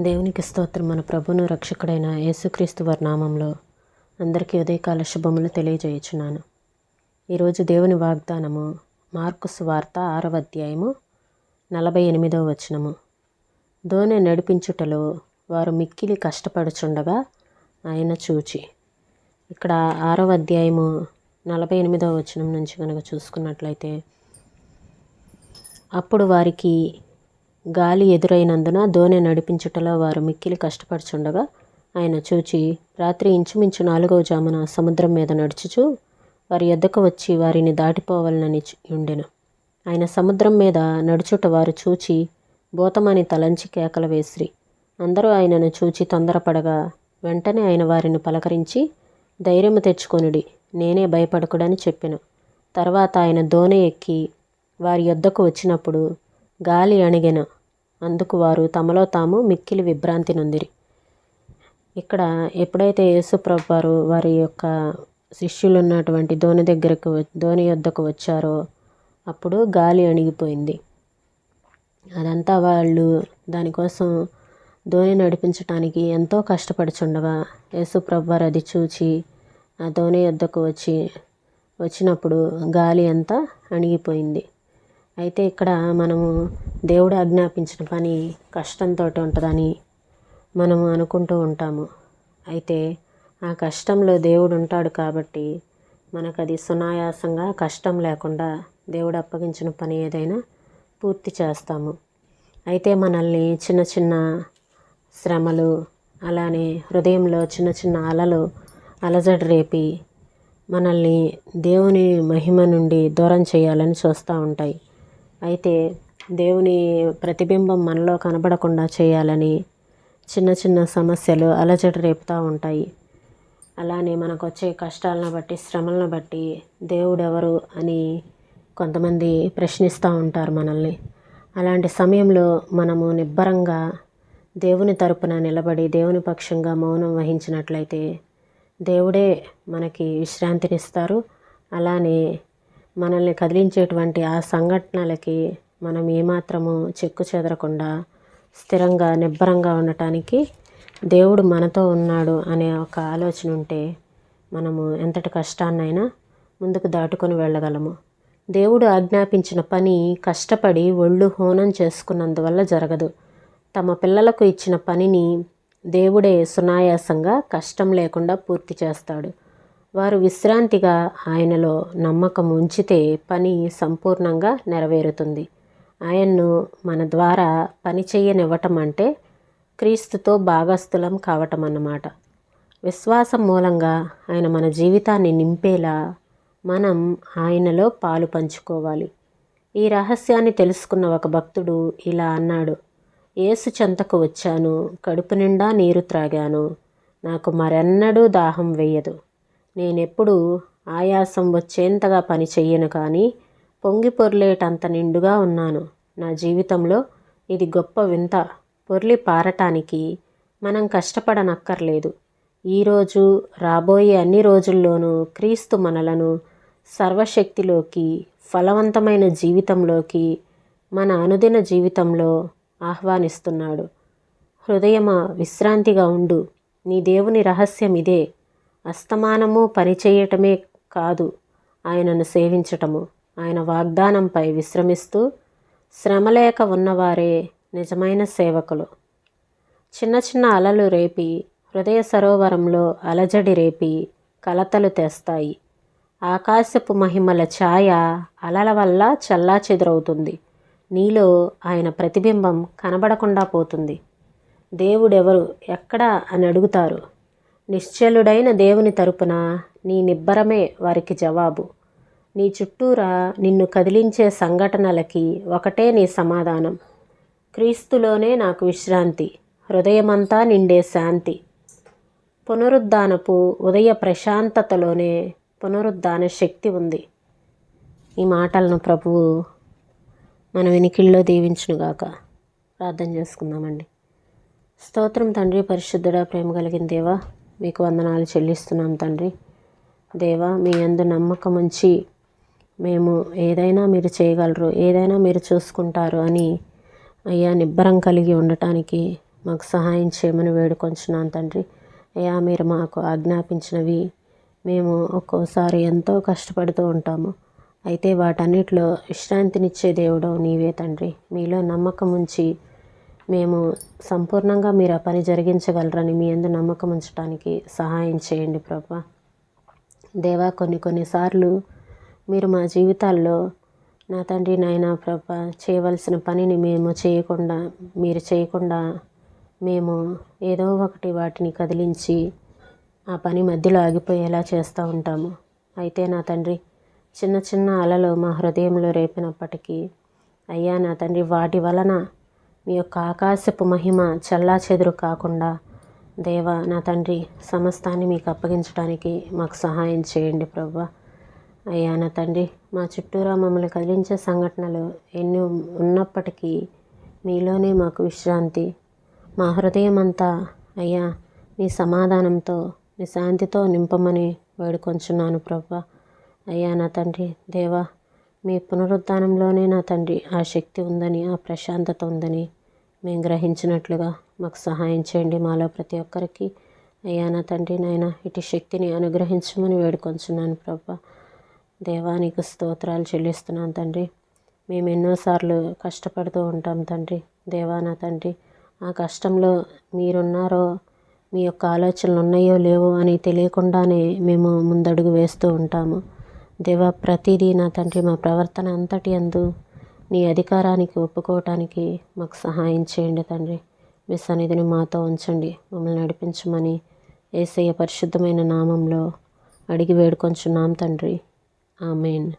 దేవునికి స్తోత్రం. మన ప్రభును రక్షకుడైన యేసుక్రీస్తు వారి నామంలో అందరికీ ఉదయకాల శుభములు తెలియజేయుచున్నాను. ఈరోజు దేవుని వాగ్దానము మార్కుస్ వార్త ఆరవ అధ్యాయము నలభై ఎనిమిదవ వచనము. దోనె నడిపించుటలో వారు మిక్కిలి కష్టపడుచుండగా ఆయన చూచి. ఇక్కడ ఆరవ అధ్యాయము నలభై ఎనిమిదవ వచనం నుంచి కనుక చూసుకున్నట్లయితే అప్పుడు వారికి గాలి ఎదురైనందున దోణి నడిపించుటలో వారు మిక్కిలి కష్టపడుచుండగా ఆయన చూచి రాత్రి ఇంచుమించు నాలుగవ జామున సముద్రం మీద నడుచుచు వారి ఎద్దకు వచ్చి వారిని దాటిపోవాలని ఉండెను ఆయన సముద్రం మీద నడుచుట వారు చూచి బోతమని తలంచి కేకలు వేసిరి. అందరూ ఆయనను చూచి తొందరపడగా వెంటనే ఆయన వారిని పలకరించి ధైర్యము తెచ్చుకొనుడి నేనే భయపడకుడని చెప్పెను. తర్వాత ఆయన దోణి ఎక్కి వారి యొద్దకు వచ్చినప్పుడు గాలి అణిగెను. అందుకు వారు తమలో తాము మిక్కిలి విభ్రాంతి నొందిరి. ఇక్కడ ఎప్పుడైతే యేసుప్రభు వారు వారి యొక్క శిష్యులు ఉన్నటువంటి ధోని దగ్గరకు ధోని యొద్దకు వచ్చారో అప్పుడు గాలి అణిగిపోయింది. అదంతా వాళ్ళు దానికోసం ధోని నడిపించటానికి ఎంతో కష్టపడుచుండగా యేసుప్రభు వారు అది చూచి ఆ ధోని యొద్దకు వచ్చి వచ్చినప్పుడు గాలి అంతా అణిగిపోయింది. అయితే ఇక్కడ మనము దేవుడు ఆజ్ఞాపించిన పని కష్టంతో ఉంటుందని మనము అనుకుంటూ ఉంటాము. అయితే ఆ కష్టంలో దేవుడు ఉంటాడు కాబట్టి మనకు అది సునాయాసంగా కష్టం లేకుండా దేవుడు అప్పగించిన పని ఏదైనా పూర్తి చేస్తాము. అయితే మనల్ని చిన్న చిన్న శ్రమలు అలానే హృదయంలో చిన్న చిన్న అలలు అలజడి రేపి మనల్ని దేవుని మహిమ నుండి దూరం చేయాలని చూస్తూ ఉంటాయి. అయితే దేవుని ప్రతిబింబం మనలో కనబడకుండా చేయాలని చిన్న చిన్న సమస్యలు అలజడి రేపుతూ ఉంటాయి. అలానే మనకు వచ్చే కష్టాలను బట్టి శ్రమలను బట్టి దేవుడెవరు అని కొంతమంది ప్రశ్నిస్తూ ఉంటారు మనల్ని. అలాంటి సమయంలో మనము నిబ్బరంగా దేవుని తరపున నిలబడి దేవుని పక్షంగా మౌనం వహించినట్లయితే దేవుడే మనకి విశ్రాంతినిస్తారు. అలానే మనల్ని కదిలించేటువంటి ఆ సంఘటనలకి మనం ఏమాత్రము చెక్కు చెదరకుండా స్థిరంగా నిబ్బరంగా ఉండటానికి దేవుడు మనతో ఉన్నాడు అనే ఒక ఆలోచన ఉంటే మనము ఎంతటి కష్టాన్నైనా ముందుకు దాటుకొని వెళ్ళగలము. దేవుడు ఆజ్ఞాపించిన పని కష్టపడి ఒళ్ళు హోనం చేసుకున్నందువల్ల జరగదు. తమ పిల్లలకు ఇచ్చిన పనిని దేవుడే సునాయాసంగా కష్టం లేకుండా పూర్తి చేస్తాడు. వారు విశ్రాంతిగా ఆయనలో నమ్మకం ఉంచితే పని సంపూర్ణంగా నెరవేరుతుంది. ఆయన్ను మన ద్వారా పని చేయనివ్వటం అంటే క్రీస్తుతో భాగస్థులం కావటం అన్నమాట విశ్వాసం మూలంగా ఆయన మన జీవితాన్ని నింపేలా మనం ఆయనలో పాలు పంచుకోవాలి. ఈ రహస్యాన్ని తెలుసుకున్న ఒక భక్తుడు ఇలా అన్నాడు ఏసు చెంతకు వచ్చాను కడుపు నిండా నీరు త్రాగాను నాకు మరెన్నడూ దాహం వేయదు. నేనెప్పుడు ఆయాసం వచ్చేంతగా పని చెయ్యను కానీ పొంగి పొర్లేటంత నిండుగా ఉన్నాను. నా జీవితంలో ఇది గొప్ప వింత. పొర్లి పారటానికి మనం కష్టపడనక్కర్లేదు. ఈరోజు రాబోయే అన్ని రోజుల్లోనూ క్రీస్తు మనలను సర్వశక్తిలోకి ఫలవంతమైన జీవితంలోకి మన అనుదిన జీవితంలో ఆహ్వానిస్తున్నాడు. హృదయమా విశ్రాంతిగా ఉండు. నీ దేవుని రహస్యం ఇదే. అస్తమానము పనిచేయటమే కాదు ఆయనను సేవించటము. ఆయన వాగ్దానంపై విశ్రమిస్తూ శ్రమలేక ఉన్నవారే నిజమైన సేవకులు. చిన్న చిన్న అలలు రేపి హృదయ సరోవరంలో అలజడి రేపి కలతలు తెస్తాయి. ఆకాశపు మహిమల ఛాయ అలల వల్ల చల్లా చెదురవుతుంది. నీలో ఆయన ప్రతిబింబం కనబడకుండా పోతుంది. దేవుడెవరు? ఎక్కడ అని అడుగుతారు. నిశ్చలుడైన దేవుని తరపున నీ నిబ్బరమే వారికి జవాబు. నీ చుట్టూరా నిన్ను కదిలించే సంఘటనలకి ఒకటే నీ సమాధానం. క్రీస్తులోనే నాకు విశ్రాంతి హృదయమంతా నిండే శాంతి. పునరుద్ధానపు ఉదయ ప్రశాంతతలోనే పునరుద్ధాన శక్తి ఉంది. ఈ మాటలను ప్రభువు మన వెనికిల్లో దీవించునుగాక. ప్రార్థన చేసుకుందామండి. స్తోత్రం తండ్రి పరిశుద్ధుడా ప్రేమ కలిగిన దేవా మీకు వందనాలు చెల్లిస్తున్నాం తండ్రి. దేవా మీ అందు నమ్మకం ఉంచి మేము ఏదైనా మీరు చేయగలరు ఏదైనా మీరు చూసుకుంటారు అని అయ్యా నిబ్బరం కలిగి ఉండటానికి మాకు సహాయం చేయమని వేడుకొంచున్నాను తండ్రి. అయ్యా మీరు మాకు ఆజ్ఞాపించినవి మేము ఒక్కోసారి ఎంతో కష్టపడుతూ ఉంటాము. అయితే వాటన్నిటిలో విశ్రాంతినిచ్చే దేవుడు నీవే తండ్రి. మీలో నమ్మకం ఉంచి మేము సంపూర్ణంగా మీరు ఆ పని జరిగించగలరని మీ అందు నమ్మకం ఉంచడానికి సహాయం చేయండి ప్రభా. దేవా కొన్ని కొన్నిసార్లు మీరు మా జీవితాల్లో నా తండ్రి నాయన ప్రభా చేయవలసిన పనిని మేము చేయకుండా మీరు చేయకుండా మేము ఏదో ఒకటి వాటిని కదిలించి ఆ పని మధ్యలో ఆగిపోయేలా చేస్తూ ఉంటాము. అయితే నా తండ్రి చిన్న చిన్న అలలు మా హృదయంలో రేపినప్పటికీ అయ్యా నా తండ్రి వాటి వలన మీ యొక్క ఆకాశపు మహిమ చల్లా చెదురు కాకుండా దేవా నా తండ్రి సమస్తాన్ని మీకు అప్పగించడానికి మాకు సహాయం చేయండి ప్రభా. అయ్యా నా తండ్రి మా చుట్టూరా మమ్మల్ని కదిలించే సంఘటనలు ఎన్ని ఉన్నప్పటికీ మీలోనే మాకు విశ్రాంతి. మా హృదయం అంతా అయ్యా మీ సమాధానంతో మీ శాంతితో నింపమని వేడుకొంచున్నాను ప్రభా. అయ్యా నా తండ్రి దేవా మీ పునరుద్ధానంలోనే నా తండ్రి. ఆ శక్తి ఉందని ఆ ప్రశాంతత ఉందని మేము గ్రహించినట్లుగా మాకు సహాయం చేయండి. మాలో ప్రతి ఒక్కరికి అయ్యా నా తండ్రి నాయన ఇటు శక్తిని అనుగ్రహించమని వేడుకొంచున్నాను ప్రభా. దేవానికి స్తోత్రాలు చెల్లిస్తున్నాను తండ్రి. మేము ఎన్నోసార్లు కష్టపడుతూ ఉంటాం తండ్రి. దేవా నా తండ్రి ఆ కష్టంలో మీరున్నారో మీ యొక్క ఆలోచనలు ఉన్నాయో లేవో అని తెలియకుండానే మేము ముందడుగు వేస్తూ ఉంటాము. దేవా ప్రతిదీ నా తండ్రి మా ప్రవర్తన అంతటి అందు నీ అధికారానికి ఒప్పుకోవటానికి మాకు సహాయం చేయండి తండ్రి. మీ సన్నిధిని మాతో ఉంచండి. మమ్మల్ని నడిపించమని ఏసయ్య పరిశుద్ధమైన నామంలో అడిగి వేడుకొంచున్నాం తండ్రి. ఆమెన్.